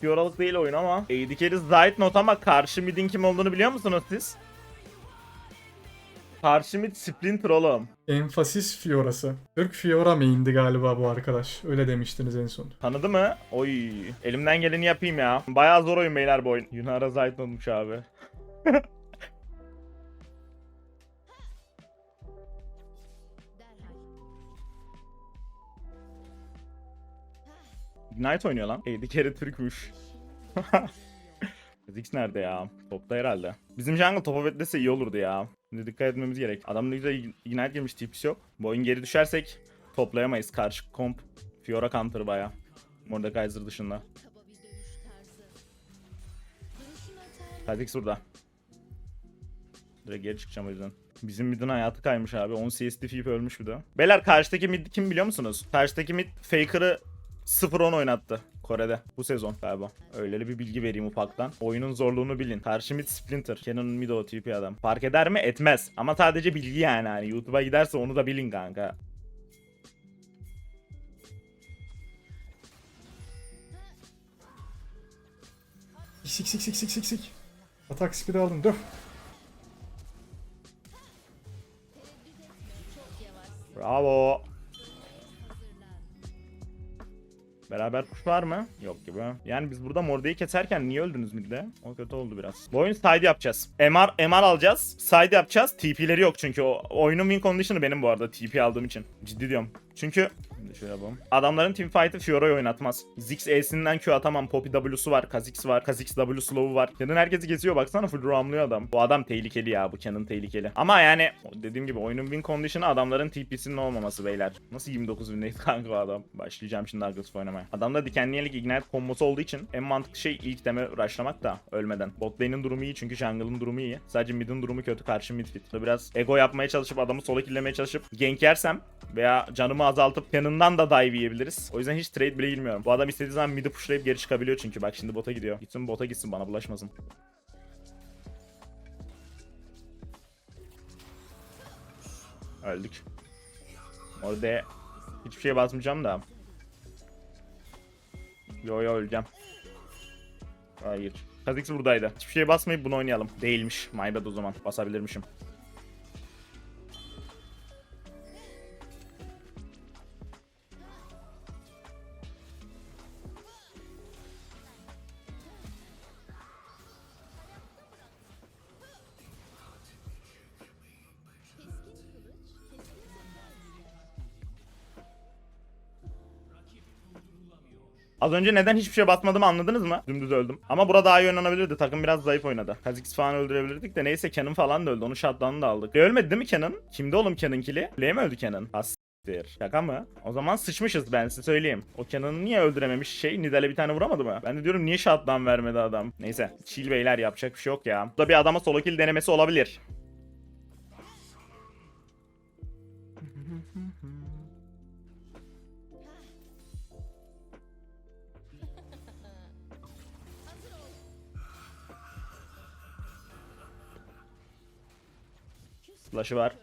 Fiora'lık değil oyun ama. AD carry Zayt not ama karşı midin kim olduğunu biliyor musunuz siz? Karşı mid Splinter oğlum. Enfasis Fiora'sı. Türk Fiora main'di galiba bu arkadaş. Öyle demiştiniz en son. Tanıdı mı? Oy. Elimden geleni yapayım ya. Bayağı zor oyun beyler bu oyun. Yunara Zayt olmuş abi. Ignite oynuyor lan. AD carry Türkmüş. Ziggs nerede ya? Topta herhalde. Bizim jungle topa beklese iyi olurdu ya. Şimdi dikkat etmemiz gerek. Adam ne güzel Ignite girmiş tips yok. Bu oyun geri düşersek toplayamayız. Karşı komp Fiora counter baya. Mordekaiser dışında. Kha'Zix burada. Direkt geri çıkacağım o yüzden. Bizim midin hayatı kaymış abi. 10 CSD FIP ölmüş bir de. Beyler karşıdaki mid kim biliyor musunuz? Karşıdaki mid Faker'ı 0-10 oynattı. Kore'de bu sezon galiba. Öyle bir bilgi vereyim ufaktan. Oyunun zorluğunu bilin. Karşı mid Splinter. Canon mid o TP adam. Fark eder mi? Etmez. Ama sadece bilgi yani. Hani YouTube'a giderse onu da bilin kanka. Sik sik sik sik sik sik. Atak speed aldım. Yavaşsın. Bravo. Beraber kuş var mı? Yok gibi. Yani biz burada Morde'yi keserken niye öldünüz midde? O kötü oldu biraz. Bu oyun side yapacağız. MR, MR alacağız. Side yapacağız. TP'leri yok çünkü. O, oyunun win condition'ı benim bu arada TP aldığım için. Ciddi diyorum. Çünkü Şimdi şöyle yapalım. Adamların team fight'ı Fiora'yı oynatmaz. Ziggs E'sinden Q atamam. Poppy W'su var. Kha'Zix var. Kha'Zix W slow'u var. Canon herkesi geziyor. Baksana full roamlıyor adam. Bu adam tehlikeli ya. Bu Canon tehlikeli. Ama yani dediğim gibi oyunun win condition'ı adamların TP'sinin olmaması beyler. Nasıl 29 win'deyiz kanka adam. Başlayacağım şimdi Aggressive oynamaya. Adamda dikenliyelik ignite kombosu olduğu için en mantıklı şey ilk deme rushlamak da ölmeden. Bot lane'in durumu iyi çünkü jungle'ın durumu iyi. Sadece mid'in durumu kötü karşı mid fit. Biraz ego yapmaya çalışıp adamı sola killemeye çalışıp gank yersem veya canımı azaltıp yanından da dive yiyebiliriz. O yüzden hiç trade bile girmiyorum. Bu adam istediği zaman mid'i pushlayıp geri çıkabiliyor çünkü. Bak şimdi bota gidiyor. Gitsin bota gitsin bana bulaşmasın. Öldük. Orada hiçbir şeye basmayacağım da. Yo yo öleceğim. Hayır. Kha'Zix buradaydı. Hiçbir şeye basmayıp bunu oynayalım. Değilmiş. My bad o zaman. Basabilirmişim. Az önce neden hiçbir şey basmadığımı anladınız mı? Dümdüz öldüm. Ama burada daha iyi oynanabilirdi. Takım biraz zayıf oynadı. Kha'Zix falan öldürebilirdik de neyse Canon falan da öldü. Onun shutdown'ını da aldık. E, ölmedi değil mi Canon? Kimdi oğlum Canon kili? Kuleye mi öldü Canon? Hastir. Şaka mı? O zaman sıçmışız ben size söyleyeyim. O Canon'ı niye öldürememiş şey? Nidal'e bir tane vuramadı mı? Ben de diyorum niye shutdown vermedi adam? Neyse. Chill beyler yapacak bir şey yok ya. Bu da bir adama solo kill denemesi olabilir. Flash'ı var.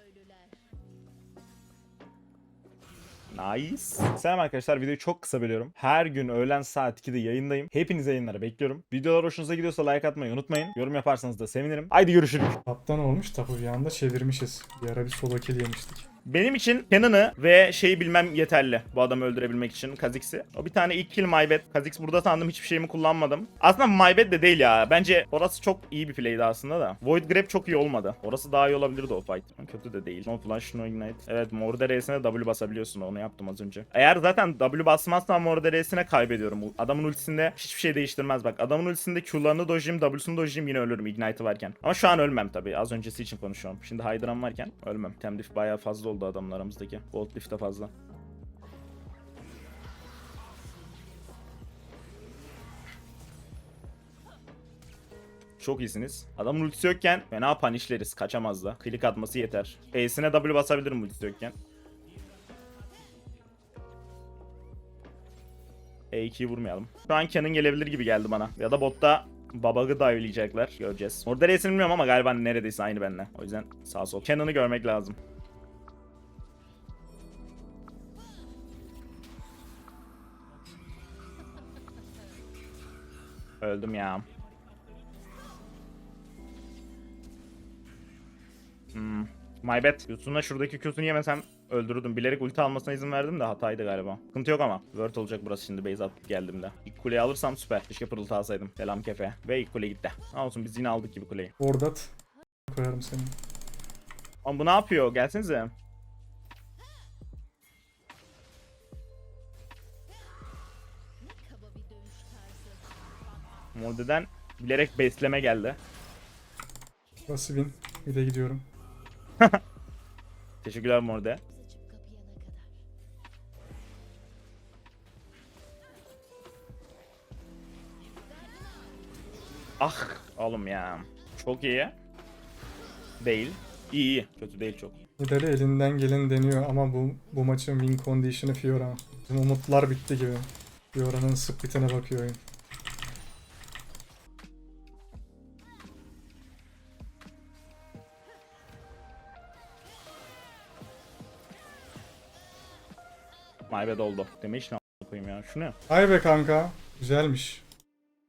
Nice. Selam arkadaşlar videoyu çok kısa bölüyorum. Her gün öğlen saat 2'de yayındayım. Hepinize yayınlara bekliyorum. Videolar hoşunuza gidiyorsa like atmayı unutmayın. Yorum yaparsanız da sevinirim. Haydi görüşürüz. Kaptan olmuş tapu bir anda çevirmişiz. Bir ara bir solo kill yemiştik. Benim için Cannon'ı ve şeyi bilmem yeterli bu adamı öldürebilmek için Kha'Zix'i. O bir tane ilk kill Maybet. Kha'Zix burada sandım hiçbir şeyimi kullanmadım. Aslında Maybet de değil ya. Bence orası çok iyi bir play'di aslında da. Void Grab çok iyi olmadı. Orası daha iyi olabilirdi o fight. Kötü de değil. No flash, no ignite. Evet Morderes'ine W basabiliyorsun. Onu yaptım az önce. Eğer zaten W basmazsam Morderes'ine kaybediyorum. Adamın ultisinde hiçbir şey değiştirmez bak. Adamın ultisinde Q'larını dojayım, W'sunu dojayım yine ölürüm Ignite'ı varken. Ama şu an ölmem tabii. Az öncesi için konuşuyorum. Şimdi Hydra'm varken ölmem. Temdif bayağı fazla oldu adamın aramızdaki. Gold de fazla. Çok iyisiniz. Adamın ultisi yokken fena punish'leriz. Kaçamaz da. Klik atması yeter. E'sine W basabilirim ultisi yokken. E2'yi vurmayalım. Şu an Canon gelebilir gibi geldi bana. Ya da botta Babag'ı dive'layacaklar. Göreceğiz. Orada resmini bilmiyorum ama galiba neredeyse aynı benimle. O yüzden sağ sol. Cannon'ı görmek lazım. Öldüm ya. Hmm. My bad. Yusun'la şuradaki Q'sunu yemesem öldürürdüm. Bilerek ulti almasına izin verdim de hataydı galiba. Sıkıntı yok ama. Word olacak burası şimdi base atıp geldiğimde. İlk kuleyi alırsam süper. Keşke pırıltı alsaydım. Selam kefe. Ve ilk kule gitti. Ne olsun biz yine aldık gibi kuleyi. Ordat. Koyarım seni. Ama bu ne yapıyor? Gelsenize. Tarzı. Morde'den bilerek besleme geldi. Win. Bir de gidiyorum. Teşekkürler Morde. Ah oğlum ya. Çok iyi. Değil. İyi iyi. Kötü değil çok. Nidali elinden gelin deniyor ama bu bu maçın win condition'ı Fiora. Bizim umutlar bitti gibi. Fiora'nın splitine bakıyor oyun. My bad oldu. Demeyi ne koyayım ya. Şu ne? Ay be kanka. Güzelmiş.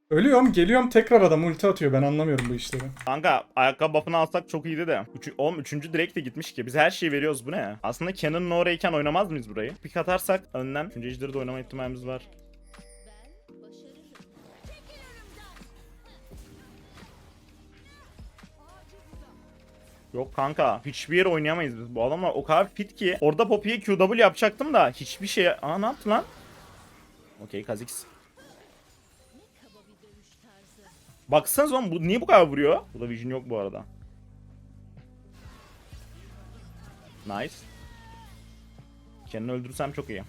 Ölüyorum geliyorum tekrar adam ulti atıyor ben anlamıyorum bu işleri. Kanka ayakkabı buff'ını alsak çok iyiydi de. Üçü, oğlum üçüncü direkt de gitmiş ki. Biz her şeyi veriyoruz bu ne? Aslında Cannon'ın orayken oynamaz mıyız burayı? Pik atarsak önden üçüncü ejderi de oynama ihtimalimiz var. Yok kanka hiçbir yere oynayamayız biz. Bu adamlar o kadar fit ki. Orada Poppy'ye QW yapacaktım da hiçbir şey... Aa ne yaptı lan? Okey tarzı. Baksanıza oğlum bu niye bu kadar vuruyor? Bu da vision yok bu arada. Nice. Kendini öldürsem çok iyi.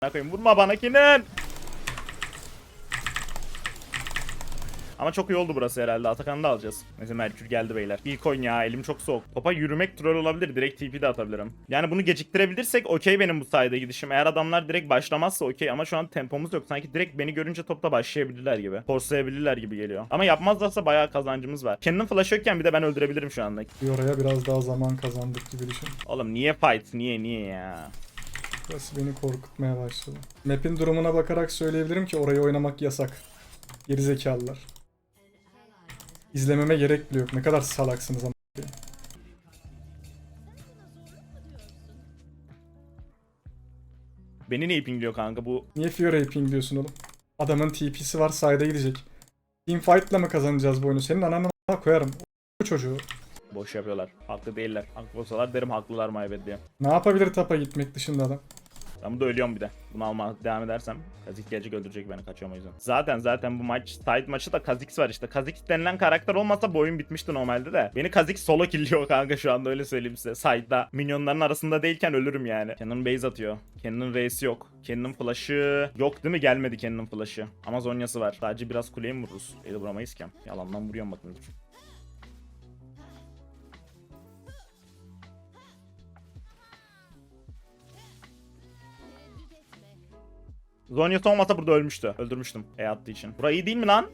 Koyayım vurma bana Kenan. Ama çok iyi oldu burası herhalde. Atakan'ı da alacağız. Neyse Merkür geldi beyler. İlk oyun ya elim çok soğuk. Topa yürümek troll olabilir. Direkt TP de atabilirim. Yani bunu geciktirebilirsek okey benim bu sayede gidişim. Eğer adamlar direkt başlamazsa okey ama şu an tempomuz yok. Sanki direkt beni görünce topta başlayabilirler gibi. Forslayabilirler gibi geliyor. Ama yapmazlarsa bayağı kazancımız var. Kendinin flash yokken bir de ben öldürebilirim şu anda. Fiora'ya biraz daha zaman kazandık gibi düşün. Oğlum niye fight? Niye niye ya? Burası beni korkutmaya başladı. Map'in durumuna bakarak söyleyebilirim ki orayı oynamak yasak. Gerizekalılar. İzlememe gerek bile yok. Ne kadar salaksınız ama. Beni niye pingliyor kanka bu? Niye Fiora'yı ping diyorsun oğlum? Adamın TP'si var side'a gidecek. Teamfight'la mı kazanacağız bu oyunu? Senin ananı koyarım. O çocuğu. Boş yapıyorlar. Haklı değiller. Haklı olsalar derim haklılar maybet diye. Ne yapabilir tapa gitmek dışında adam? Ben burada ölüyorum bir de. Bunu almaya devam edersem Kha'Zix gelecek öldürecek beni kaçıyorum o yüzden. Zaten zaten bu maç side maçı da Kha'Zix var işte. Kha'Zix denilen karakter olmasa bu oyun bitmişti normalde de. Beni Kha'Zix solo killiyor kanka şu anda öyle söyleyeyim size. Side'da minyonların arasında değilken ölürüm yani. Kenan base atıyor. Kenan'ın R'si yok. Kenan'ın flash'ı yok değil mi? Gelmedi Kenan'ın flash'ı. Ama Zonya'sı var. Sadece biraz kuleye mi vururuz? Eli vuramayız ki. Yalandan vuruyorum bakın. Zonya'sı olmasa burada ölmüştü. Öldürmüştüm. E attığı için. Burayı iyi değil mi lan?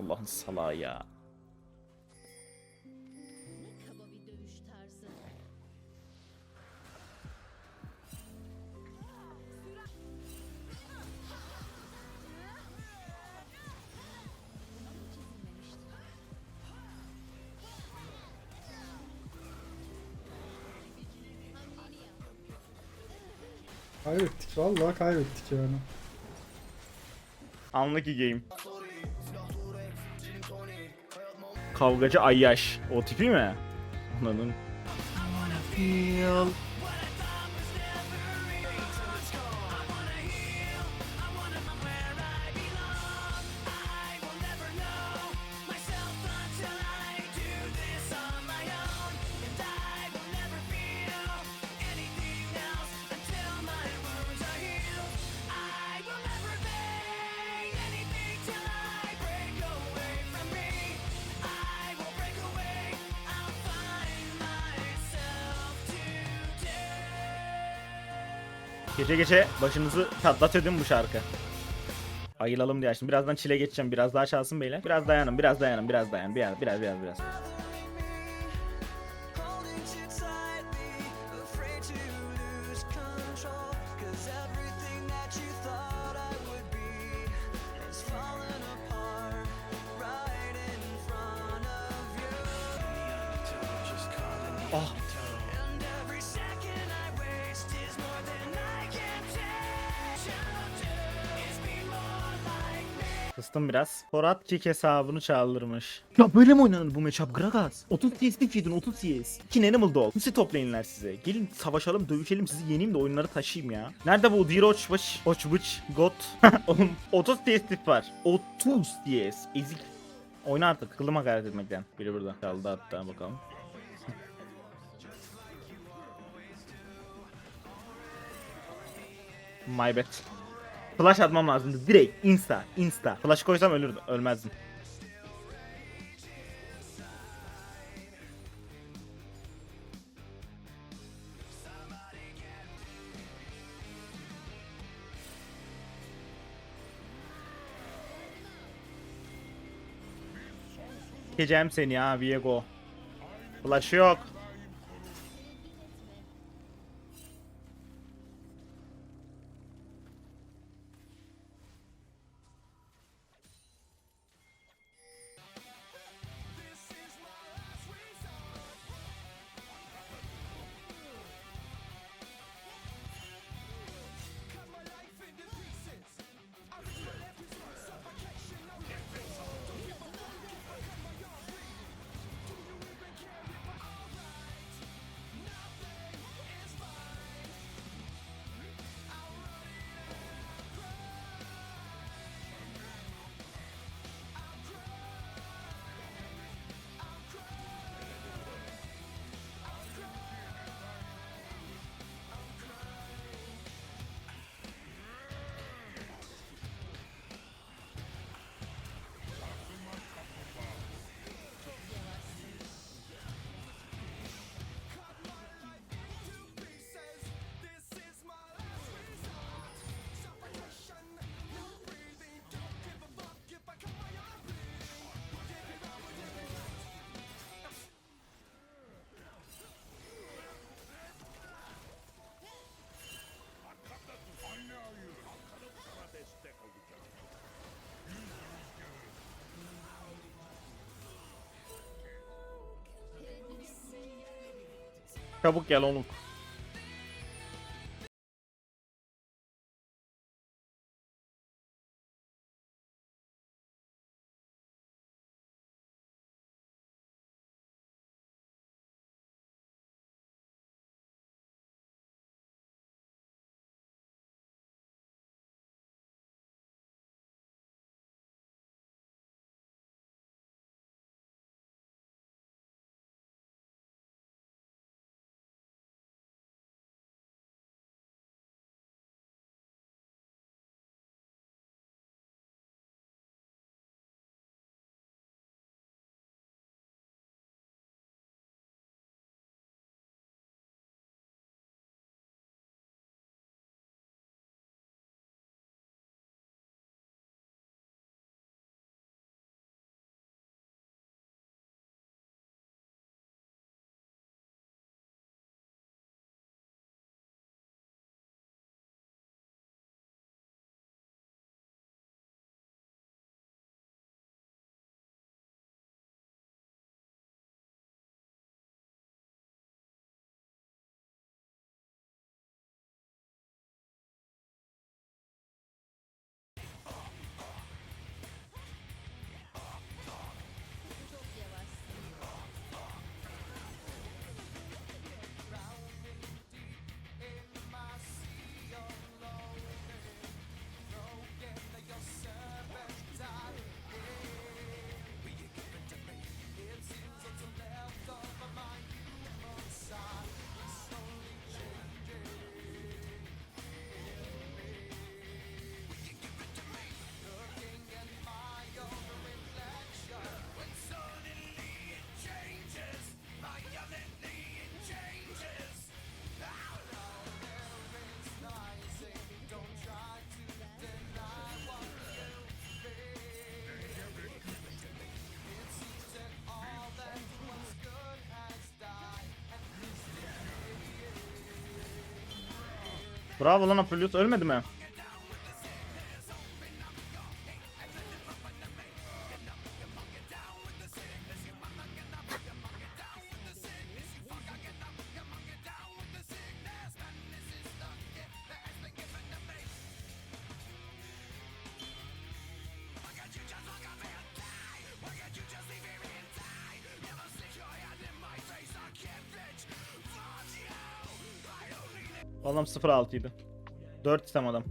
Allah'ın salağı ya. Kaybettik. Vallahi kaybettik yani. Unlucky game. Kavgacı Ayyaş. O tipi mi? Ananın. Gece gece başınızı çatlatıyordum bu şarkı. Ayılalım diye açtım. Birazdan çile geçeceğim. Biraz daha çalsın beyler. Biraz dayanın, biraz dayanın, biraz dayan. Biraz, biraz, biraz, biraz. Kıstım biraz. Forat kick hesabını çaldırmış. Ya böyle mi oynanır bu matchup Gragas? 30 CS feed'in 30 CS. İki Animal Dog. Nasıl toplayınlar size? Gelin savaşalım, dövüşelim, sizi yeneyim de oyunları taşıyayım ya. Nerede bu Diroçbaş, Oçbuç, Got? Oğlum 30 CS tip var. 30 CS. Ezik. Oyna artık. Kıldım hakaret etmekten. Biri burada. Çaldı hatta bakalım. My bad. Flash atmam lazımdı. Direkt insta, insta. Flash koysam ölürdüm, ölmezdim. Geçeceğim seni ya Viego. Flash yok. Acabou que é louco. Bravo lan Aphelios ölmedi mi? Adam 0-6 idi. 4 istem adam.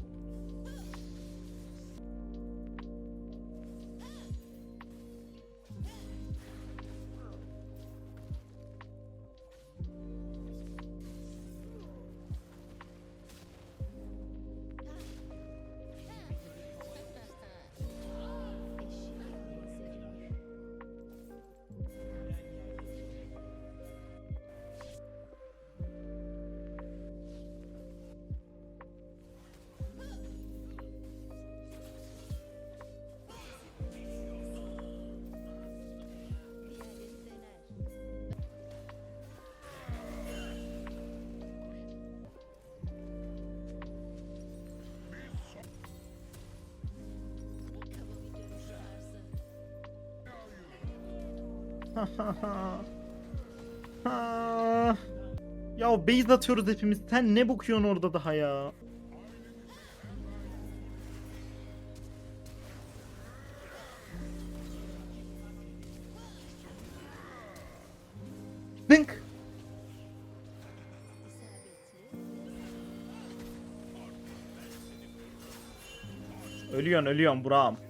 ya base atıyoruz hepimiz. Sen ne bakıyorsun orada daha ya? Dink. Ölüyorsun ölüyorsun Burak'ım.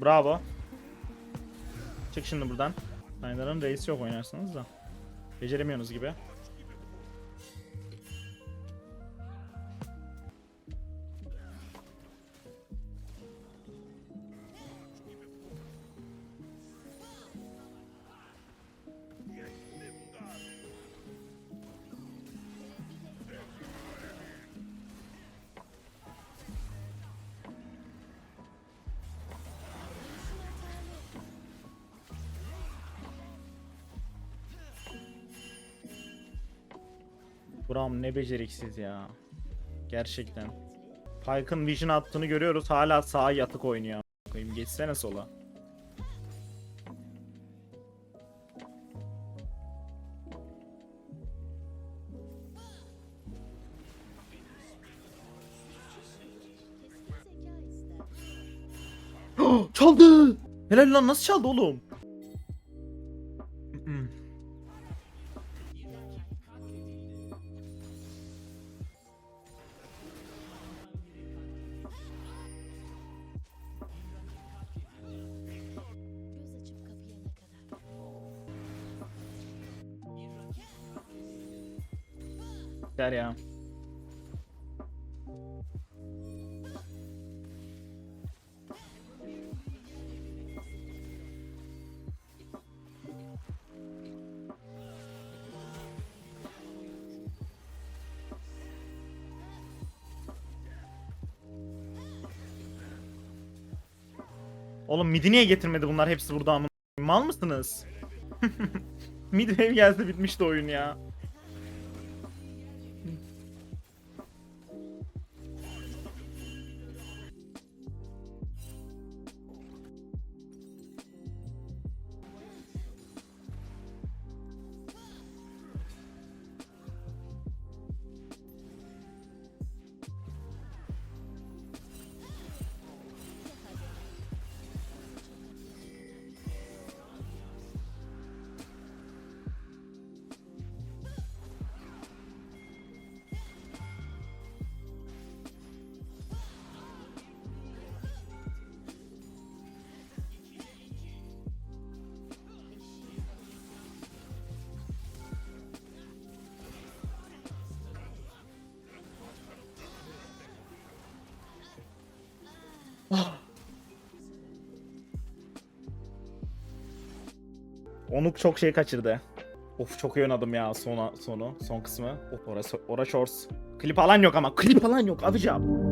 Bravo. Çık şimdi buradan. Sayınların reisi yok oynarsınız da. Beceremiyorsunuz gibi. Buram ne beceriksiz ya. Gerçekten. Pyke'ın vision attığını görüyoruz. Hala sağa yatık oynuyor. Koyayım geçsene sola. çaldı. Helal lan nasıl çaldı oğlum? Der ya. Oğlum midi niye getirmedi bunlar hepsi burada amına? Mal mısınız? Mid wave gelse bitmişti oyun ya. Onuk çok şey kaçırdı. Of çok iyi oynadım ya sona sonu son kısmı. Orası ora shorts. Klip alan yok ama klip alan yok abicam.